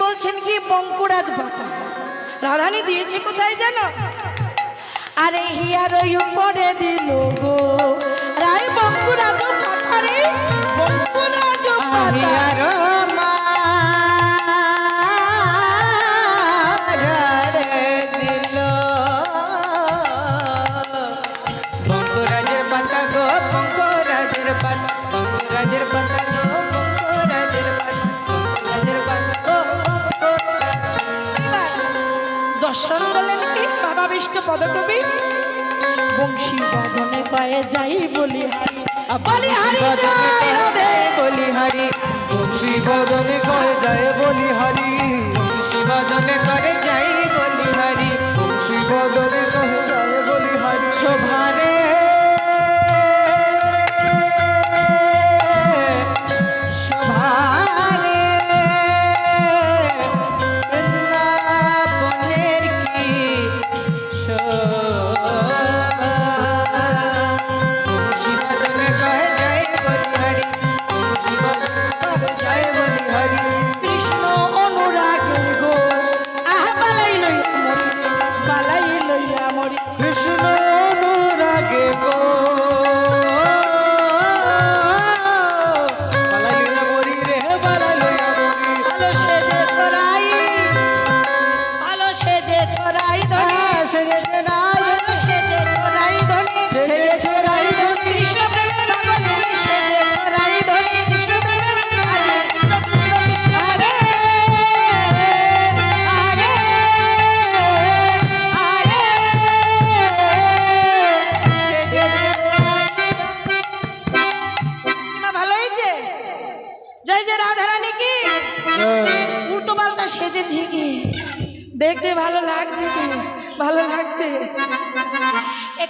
বলছেন কি বঙ্কুরাজ বাবা রাধানি দিয়েছে কোথায় জানো আরে হিয়ার ওই উপরে দিল গো। রায় বঙ্কুরাজ পাতা রে বঙ্কুরাজ পাতা বিষ্ণু পদকবি। বংশী বদনে কয়ে যাই বলি হারি। বলি হারি জয় বলি বলিহারি বংশী বদনে কয়ে যায় বলি হারি। বংশী বদনে করে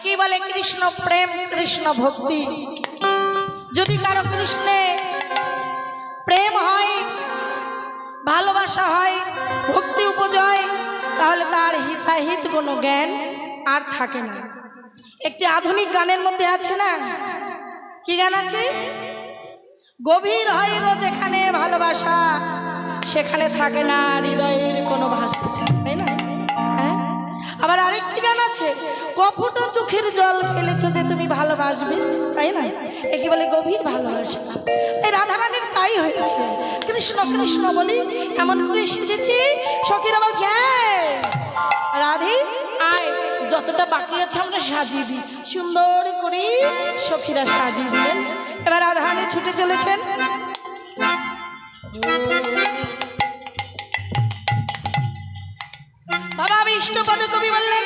একই বলে কৃষ্ণ প্রেম, কৃষ্ণ ভক্তি? যদি কারও কৃষ্ণে প্রেম হয়, ভালোবাসা হয়, ভক্তি উপজয়, তাহলে তার হিতাহিত কোনো জ্ঞান আর থাকে না। একটি আধুনিক গানের মধ্যে আছে না? কি গান আছে? গভীর হয় গো যেখানে ভালোবাসা, সেখানে থাকে না হৃদয়ের কোনো ভাষা, তাই না? হ্যাঁ? আবার আরেকটি কপুট চোখের জল ফেলেছো যে তুমি ভালোবাসবে? তাই না একে বলে গভীর ভালোবাসা। তাই রাধারানীর তাই হয়েছে। কৃষ্ণ কৃষ্ণ বলে এমন করে সেজেছি। সখীরা বলছে "এই, রাধে আয় যতটা বাকি আছে আমরা সাজিয়ে দিই। সুন্দর করে সখীরা সাজিয়ে দিলেন। এবার রাধারানী ছুটে চলেছেন। বাবা বিষ্ণুপদ কবি বললেন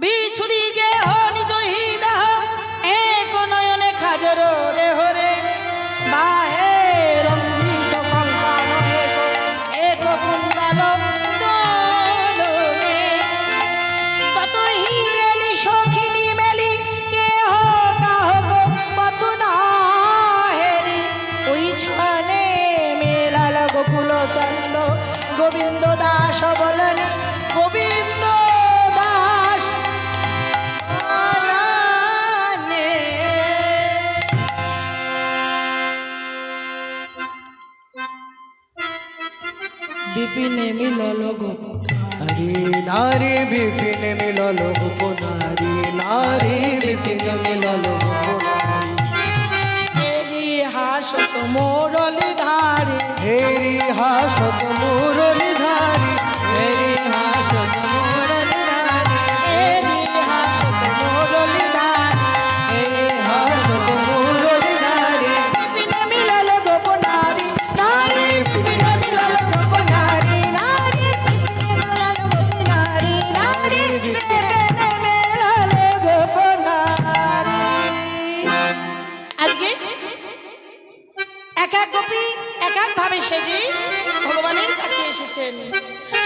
বিছুরি গে হ নিজ হৃদয় এক নয়নে খাজর মিলল হরি নারী বিপিন মিলল গোপ নারী নারী বিপিন মিলল এরি হাসত মোরলি ধারে হেরি হাসত মোরলি ধারি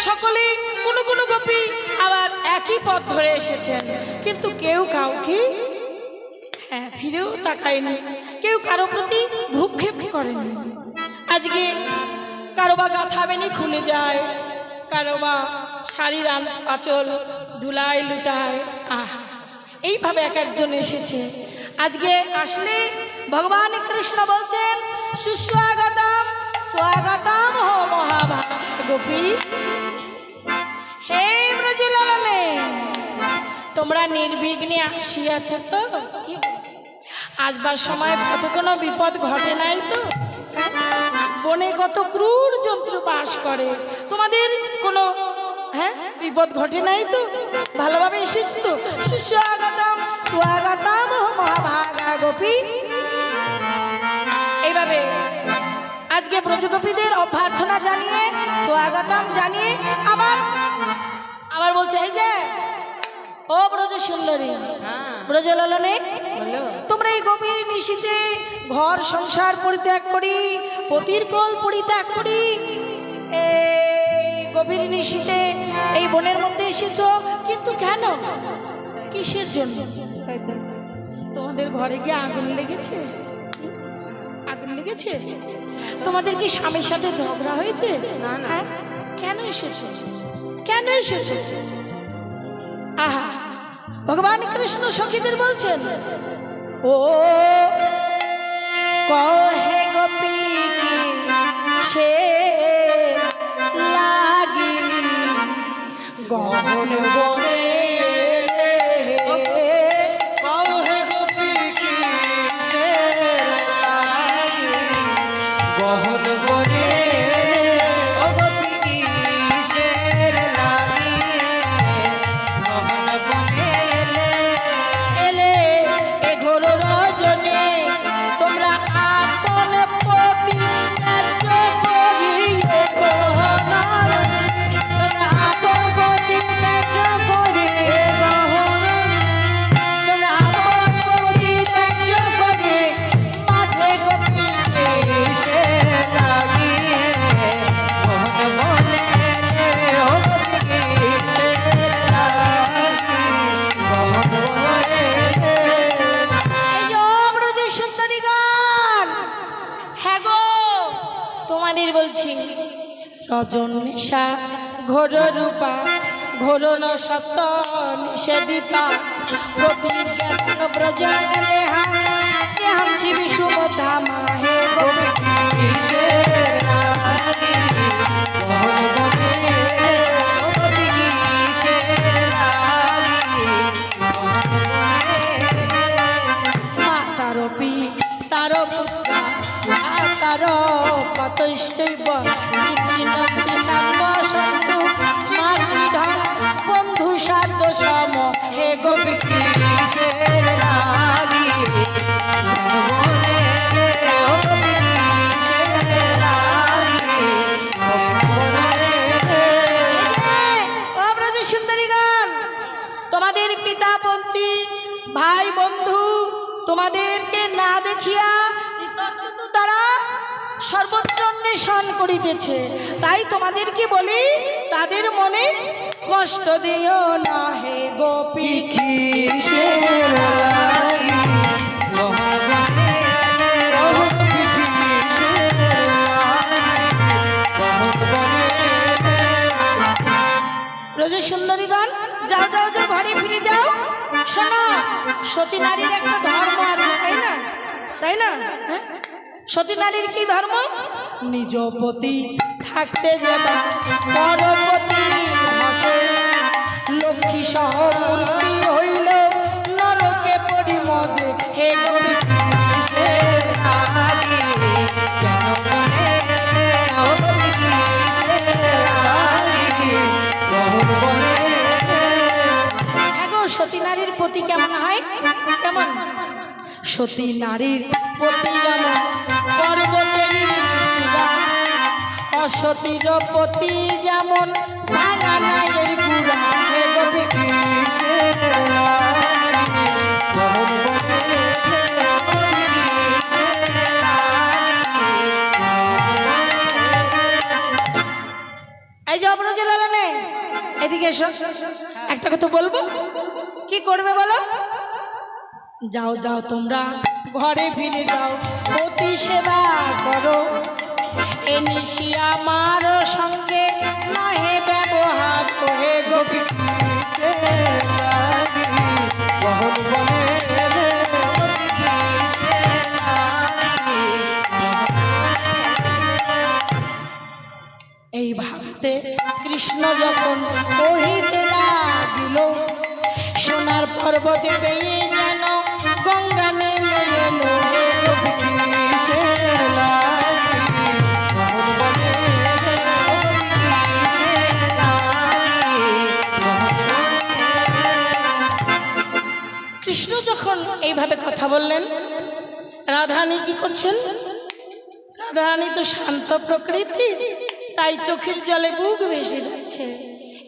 সকলে কোনো কোনো গোপী আবার একই পথ ধরে এসেছেন। কিন্তু কেউ কাউকে হ্যাঁ ফিরেও তাকায়নি। কেউ কারও প্রতি ভ্রুক্ষেপ করেনি। আজকে কারও বা গাথা বেনি খুলে যায়, কারও বা শাড়ির আঁচল ধুলায় লুটায়। আহ, এইভাবে এক একজন এসেছে। আজকে আসলে ভগবান কৃষ্ণ বলছেন, সুস্বাগতম, স্বাগতম হো মহাভাগ গোপী। হে ব্রজলালনে তোমরা নির্বিঘ্নে আসিয়াছ তো? কি আসবার সময় কত কোনো বিপদ ঘটে নাই তো? বনে কত ক্রূর যন্ত্র বাস করে। তোমাদের কোনো হ্যাঁ বিপদ ঘটে নাই তো? ভালোভাবে এসেছ তো? সুস্বাগতম স্বাগতম মহাভাগা গোপী। এইভাবে আজকে ব্রজগোপীদের অভ্যর্থনা জানিয়ে স্বাগতম জানিয়ে আবার আবার বলছে এই যে ও ব্রজ সুন্দরী ব্রজললনে তোমরা এই গভীর নিশীতে ঘর সংসার পরিত্যাগ করি পতির কোল পরিত্যাগ করি। এই গভীর নিশীতে এই বনের মধ্যে এসেছ কিন্তু কেন? কিসের জন্য? তাই তো। তোমাদের ঘরে গিয়ে আগুন লেগেছে? লেগেছে তোমাদের কি স্বামীর সাথে ঝগড়া হয়েছে না, না। হ্যাঁ? কেন এসেছ কেন এসেছ আহা ভগবান কৃষ্ণ সখীদের বলছেন ও কহে গোপী সে লাগি গহন বনে ঘোর রূপা ঘোর সত্য নিষেদিতা প্রতিজ্ঞান ব্রজন লেহা শ্রী বিশুভ ধামা হে গোপী করিতেছে। তাই তোমাদেরকে বলি, তাদের মনে কষ্ট দিও না হে গোপী কিসের লাগি মোহন বলে রে ও কিসের লাগি মোহন বলে রে ব্রজ সুন্দরীগণ, যাও যাও যাও, ঘরে ফিরে যাও। শোনো, সতী নারীর একটা ধর্ম আছে, তাই না? তাই না? হ্যাঁ? সতী নারীর কি ধর্ম? নিজ পতি থাকতে যাবা পরপতি ভজে লক্ষ্মী সহ মূর্তি হইল নরকে পড়ি মজে হে এগো সতী নারীর প্রতি কেমন হয়? কেমন? সতী নারীর প্রতি যেমন পর্বতের অসতীর প্রতি যেমন এই যে অবরোজ লালানে, এদিকে এসো। একটা কথা বলব? কি করবে বলো? যাও যাও তোমরা, ঘরে ফিরে যাও। অতি সেবা করো। এ নিশি আমার সঙ্গে নহে ব্যবহার করে গোপী মোহন বনে এই ভাবতে কৃষ্ণ যখন কহিতে লাগিল, সোনার পর্বতে পেয়ে এইভাবে কথা বললেন। রাধারানী কি করছেন? রাধারানী তো শান্ত প্রকৃতি, তাই চোখের জলে বুক ভেসে যাচ্ছে।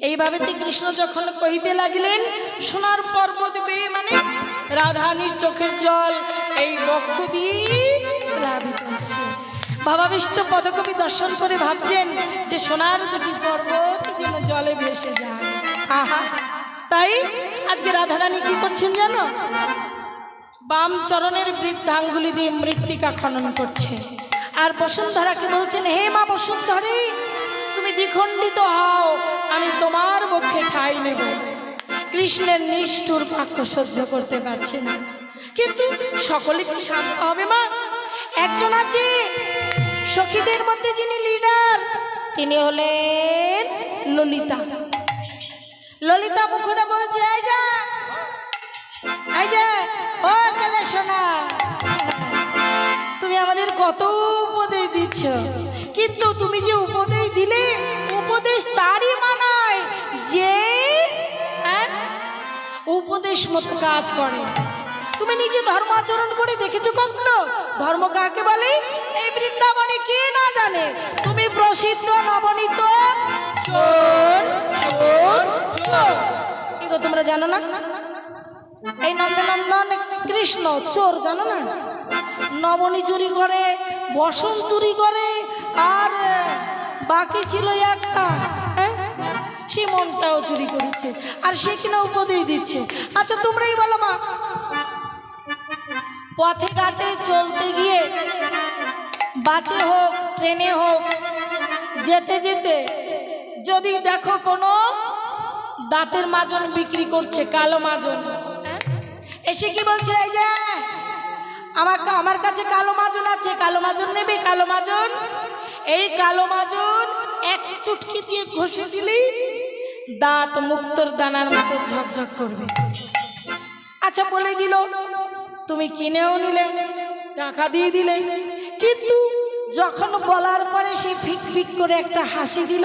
এইভাবে কৃষ্ণ যখন কহিতে লাগিলেন সোনার পর্বত বেয়ে মানে রাধারানীর চোখের জল এই বক্ষ দিয়ে প্লাবিত হচ্ছে। বাবা বিষ্ণু পদকবি দর্শন করে ভাবছেন যে সোনার দুটি পর্বত যেন জলে ভেসে যায়। আহা! তাই আজকে রাধারানী কি করছেন জানো? বাম চরণের বৃদ্ধাঙ্গুলি দিয়ে মৃত্তিকা খনন করছে। আর বসুন্ধরাকে বলছেন, হে মা বসুন্ধরী, তুমি দ্বিখণ্ডিত হও, আমি তোমার পক্ষে ঠাই নেব। কৃষ্ণের নিষ্ঠুর বাক্য সহ্য করতে পারছে না। কিন্তু সকলে কি শান্ত হবে মা? একজন আছে, সখীদের মধ্যে যিনি লিডার তিনি হলেন ললিতা। ললিতা মুখটা বলছে, এই যা, এই যে। কিন্তু তুমি যে উপদেশ দিলে উপদেশ তারই মানায় যে হ্যাঁ, উপদেশ মতো কাজ করে। তুমি নিজে ধর্ম আচরণ করে দেখেছ কখনো? ধর্ম কাকে বলে? এই বৃন্দাবনে কে না জানে। তুমি প্রসিদ্ধ নবনীত তোমরা জানো না? এই নন্দনন্দন কৃষ্ণ চোর জানো না? নবনী চুরি করে, বসন চুরি করে, আর বাকি ছিল একটা? সে মনটাও চুরি করেছে, আর সে কিনা উপদেশ দিচ্ছে আচ্ছা তোমরাই বলো মা পথে ঘাটে চলতে গিয়ে বাসে হোক, ট্রেনে হোক, যেতে যেতে যদি দেখো কোনো দাঁতের মাজন বিক্রি করছে, কালো মাজন? এসে কি বলছে, এই যে আমার আমার কাছে কালো মাজন আছে, কালো মাজন নেবে, কালো মাজন? এই কালো মাজন এক চুটকি দিয়ে ঘষে দিলেই দাঁত মুক্তর দানার মতো ঝকঝক করবে। আচ্ছা বলে দিল, তুমি কিনেও নিলে, টাকা দিয়ে দিলে। কিন্তু যখন বলার পরে সে ফিক ফিক করে একটা হাসি দিল,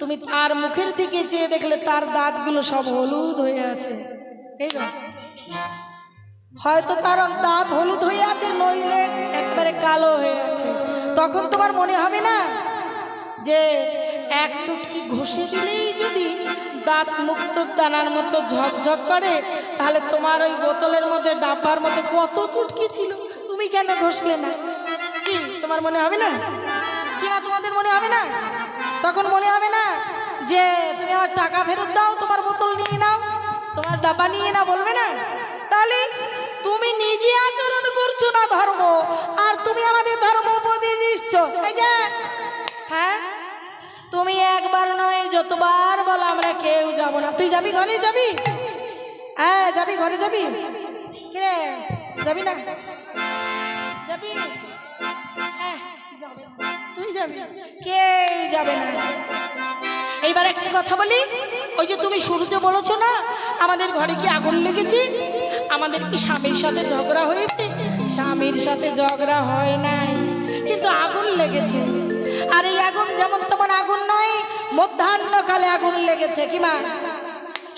তুমি তার মুখের দিকে চেয়ে দেখলে তার দাঁতগুলো সব হলুদ হয়ে আছে। এই। হয়তো তার দাঁত হলুদ হয়ে আছে, নইলে একবারে কালো হয়ে আছে। তখন তোমার মনে হবে না যে এক চুটকি ঘষে দিলেই যদি দাঁত মুক্ত দানার মতো ঝকঝক করে, তাহলে তোমার ওই বোতলের মধ্যে ডাব্বার মধ্যে কত চুটকি ছিল? তুমি কেন ঘষলে না? কি, তোমার মনে হবে না? কি না, তোমাদের মনে হবে না? তখন মনে হবে না যে তুমি আমার টাকা ফেরত দাও, তোমার বোতল নিয়ে নাও, তোমার ডাব্বা নিয়ে না বলবে না? তাহলে তুমি নিজে আচরণ করছ না ধর্ম আর তুমি আমাদের ধর্ম উপদেশ দিচ্ছ। হ্যাঁ? তুমি একবার নয় যতবার বলো আমরা কেউ যাব না। তুই যাবি ঘরে? যাবি? হ্যাঁ যাবি ঘরে যাবি? কিরে যাবি না? যাবি? হ্যাঁ, তুই যাবি? কেউ যাবে না। এইবার একটা কথা বলি। ওই যে তুমি শুরুতে বলেছ না, আমাদের ঘরে কি আগুন লেগেছে? আমাদের কি স্বামীর সাথে ঝগড়া হয়েছে? স্বামীর সাথে ঝগড়া হয় নাই, কিন্তু আগুন লেগেছে। আর এই আগুন যেমন তেমন আগুন নয়, মধ্যাহ্নকালে আগুন লেগেছে, কি মা?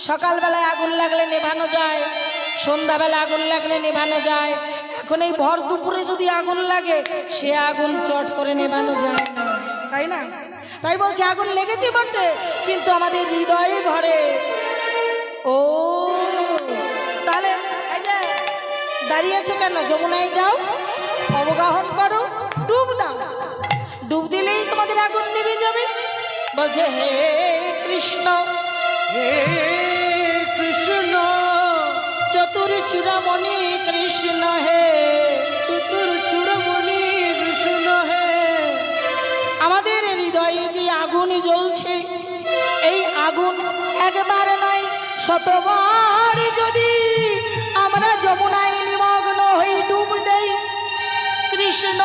সকালবেলায় আগুন লাগলে নেভানো যায় সন্ধ্যাবেলা আগুন লাগলে নেভানো যায়। এখন এই ভর দুপুরে যদি আগুন লাগে, সে আগুন চট করে নেভানো যায়। তাই না? তাই বলছে আগুন লেগেছে বটে কিন্তু আমাদের হৃদয়ে ঘরে। ও তাহলে দাঁড়িয়েছো কেন? যমুনায় যাও অবগাহন করো ডুব দাও। ডুব দিলেই তোমাদের আগুন নিভে যাবে। বলছে হে কৃষ্ণ হে কৃষ্ণ চতুর চূড়ামণি কৃষ্ণ হে। চতুর চূড়মণি কৃষ্ণ হে। আমাদের হৃদয়ে একবার নয় শতবার যদি আমরা যমুনায় নিমগ্ন হই, ডুব দেই। কৃষ্ণ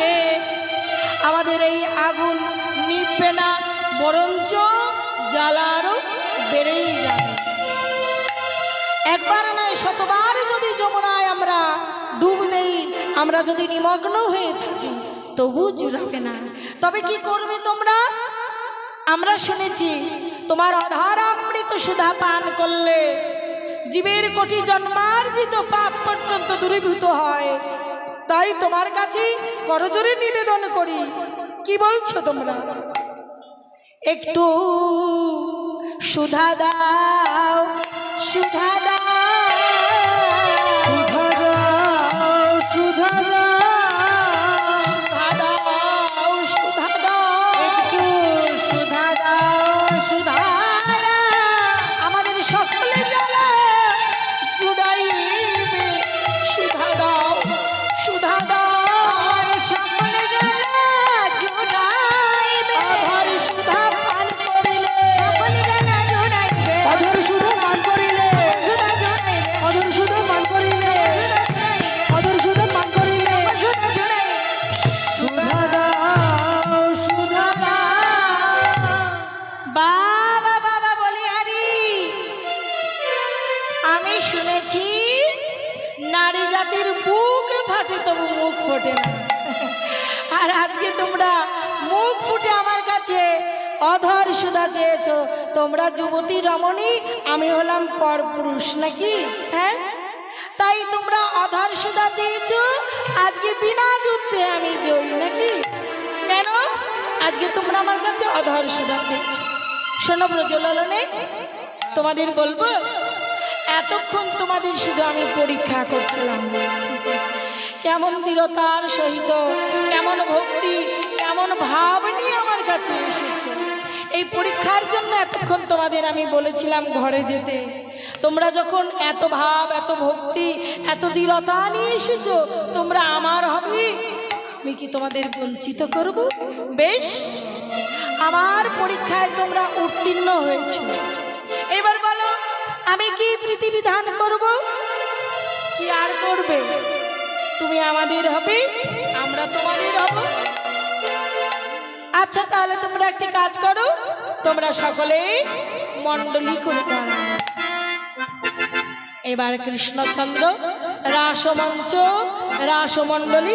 হে, আমাদের এই আগুন নিবে না, বরঞ্চ জ্বালা আরও বেড়েই যাবে। একবার নয়, শতবার যদি যমুনায় আমরা ডুব দেই, আমরা যদি নিমগ্ন হয়ে থাকি, তবু জুড়াবে না। তবে কি করবে তোমরা? আমরা শুনেছি তোমার অধার অমৃত সুধা পান করলে জীবের কোটি জন্মার্জিত পাপ পর্যন্ত দূরীভূত হয়। তাই তোমার কাছে করজোরে নিবেদন করি। কি বলছো তোমরা? একটু সুধা দাও সুধা দাও। তোমরা যুবতী রমণী, আমি হলাম পরপুরুষ নাকি? হ্যাঁ? তাই তোমরা অধর সুদা চেয়েছ, আজকে বিনা যুদ্ধে আমি জয়ী নাকি? কেন? আজকে তোমরা আমার কাছে অধর সুদা চেয়েছ। শোনো ব্রজলনে তোমাদের বলব, এতক্ষণ তোমাদের শুধু আমি পরীক্ষা করছিলাম। কেমন দৃঢ়তার সহিত, কেমন ভক্তি, কেমন ভাব নিয়ে আমার কাছে এসেছ। এই পরীক্ষার জন্য এতক্ষণ তোমাদের আমি বলেছিলাম ঘরে যেতে। তোমরা যখন এত ভাব, এত ভক্তি, এত দৃঢ়তা নিয়ে এসেছ, তোমরা আমার হবে? আমি কি তোমাদের বঞ্চিত করব? বেশ, আমার পরীক্ষায় তোমরা উত্তীর্ণ হয়েছ। এবার বলো, আমি কি প্রীতিবিধান করব? কি আর করবে? তুমি আমাদের হবে? আমরা তোমাদের হব? আচ্ছা তাহলে তোমরা একটি কাজ করো। তোমরা সকলে মণ্ডলী করে এবার কৃষ্ণচন্দ্র রাসমঞ্চ, রাসমণ্ডলী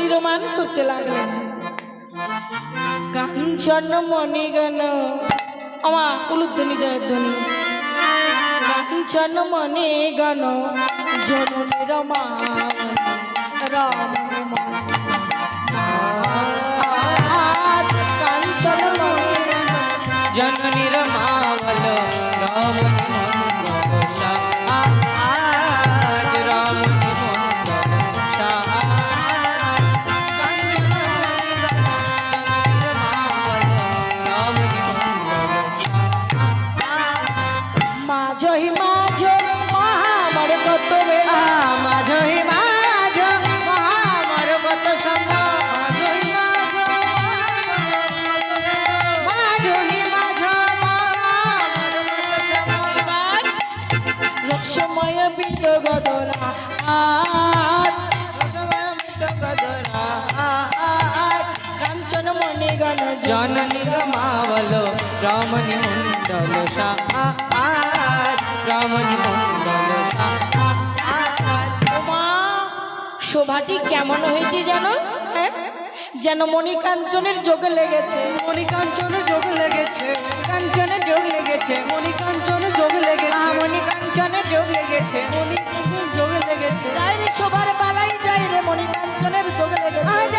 নির্মাণ করতে লাগলেন। কাঞ্চন মণিগণ আমা উলুধ্বনি জয়ধ্বনি। কাঞ্চন মণিগণ জননী রমা, রাম। শোভাটি কেমন হয়েছে জানো? হ্যাঁ? যেন মণিকাঞ্চনের যোগে লেগেছে। মণিকাঞ্চনের যোগ লেগেছে। কাঞ্চনের যোগ লেগেছে। মণিকাঞ্চনের যোগ লেগেছে। মণিকাঞ্চনের যোগ লেগেছে। মণিকাঞ্চনের যোগ লেগেছে। যাই রে শোভার পালাই যাই রে মণিকাঞ্চনের যোগে লেগেছে।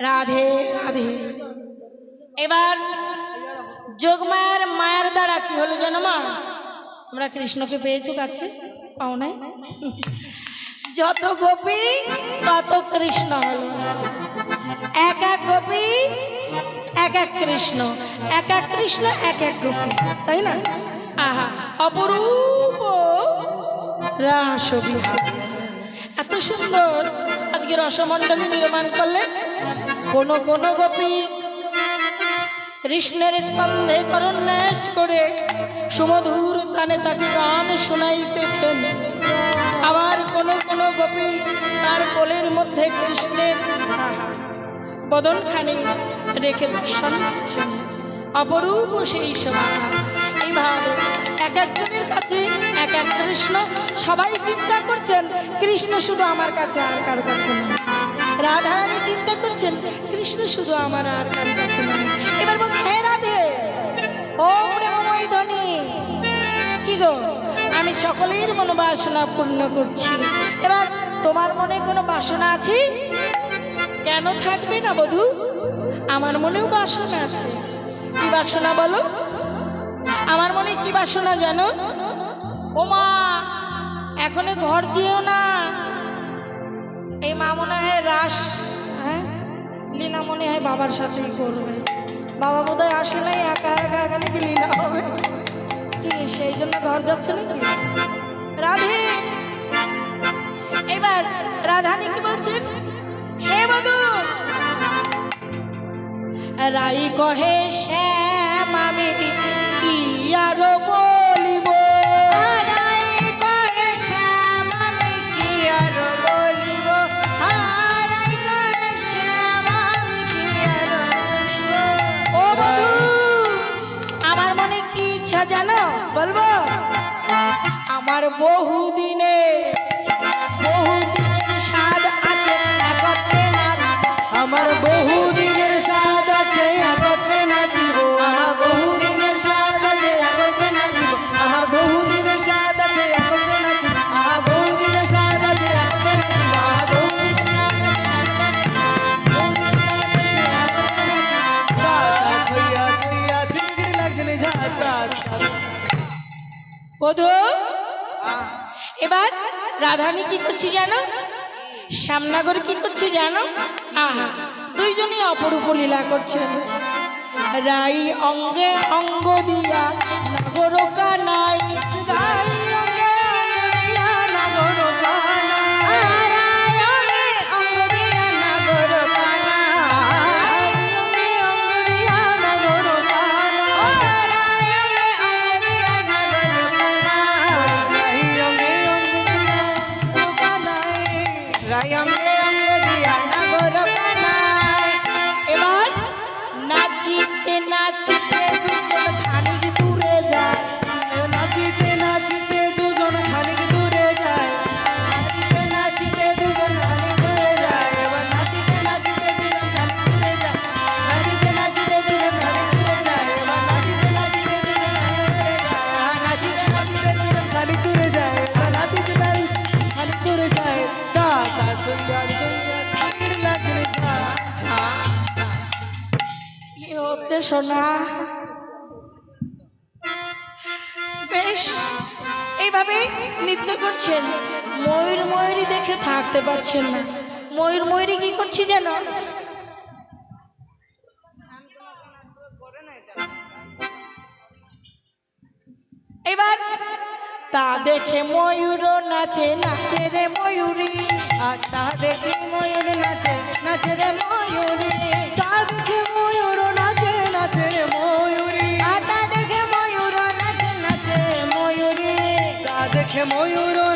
রাধে রাধে। এবার যোগমায়ের মায়ের দ্বারা কি হলো জানো মা? তোমরা কৃষ্ণকে পেয়েছ কাছে? পাও নাই? যত গোপী, তত কৃষ্ণ হলো। এক এক গোপী, এক এক কৃষ্ণ। এক এক কৃষ্ণ, এক এক গোপী। তাই না? আহা, অপরূপ রাসবিহার। এত সুন্দর আজকে রসমণ্ডলী নির্মাণ করলেন কোন কোন গোপী কৃষ্ণের স্কন্ধে করন্যাস করে সুমধুর তানে তাকে গান শোনাইতেছেন। আবার কোন কোন গোপী তার কোলের মধ্যে কৃষ্ণের বদনখানি রেখে দর্শন করছেন। অপরূপ সেই শোভা এইভাবে এক একজনের কাছে এক এক কৃষ্ণ সবাই চিন্তা করছেন, কৃষ্ণ শুধু আমার কাছে আর কার কাছে না রাধারানী চিন্তা করছেন, কৃষ্ণ শুধু আমার আর এবার বলছে, হে রাধে ও প্রেমময় ধ্বনি কি গো, আমি সকলের মনোবাসনা পূর্ণ করছি। এবার তোমার মনে কোনো বাসনা আছে? কেন থাকবে না বধু? আমার মনেও বাসনা আছে। কি বাসনা বলো? আমার মনে কি বাসনা জানো? ও মা এখনও ঘর যেও না। এই মা মনে হয় রাস হ্যাঁ? লীলা মনে হয় বাবার সাথেই করবে। বাবা বোধহয় আসে নাই, একা একা এখানে কি লীলা হবে? কি, সেই জন্য ঘর যাচ্ছে নাকি? রাধে! এবার রাধানি কি বলছেন হে বধু! রাই কহে, শ্যাম, আমি কি আর বলব? আমার বহুদিনে বহুদিনের বধু। এবার রাধানি কি করছি জানো? শ্যামনগর কি করছে জানো? আহা, দুইজনই অপরূপ লীলা করছে রাই অঙ্গে অঙ্গ দিয়া, নগর নাই করছি যেন? এবার তা দেখে ময়ূর নাচে নাচে রে ময়ূরী। আর তা দেখে ময়ূর নাচে নাচে রে ময়ূরী। তা দেখে ময়ূর নাচে নাচে রে ময়ূরী। আর তা দেখে ময়ূর নাচে নাচে ময়ূরী। তা দেখে ময়ূর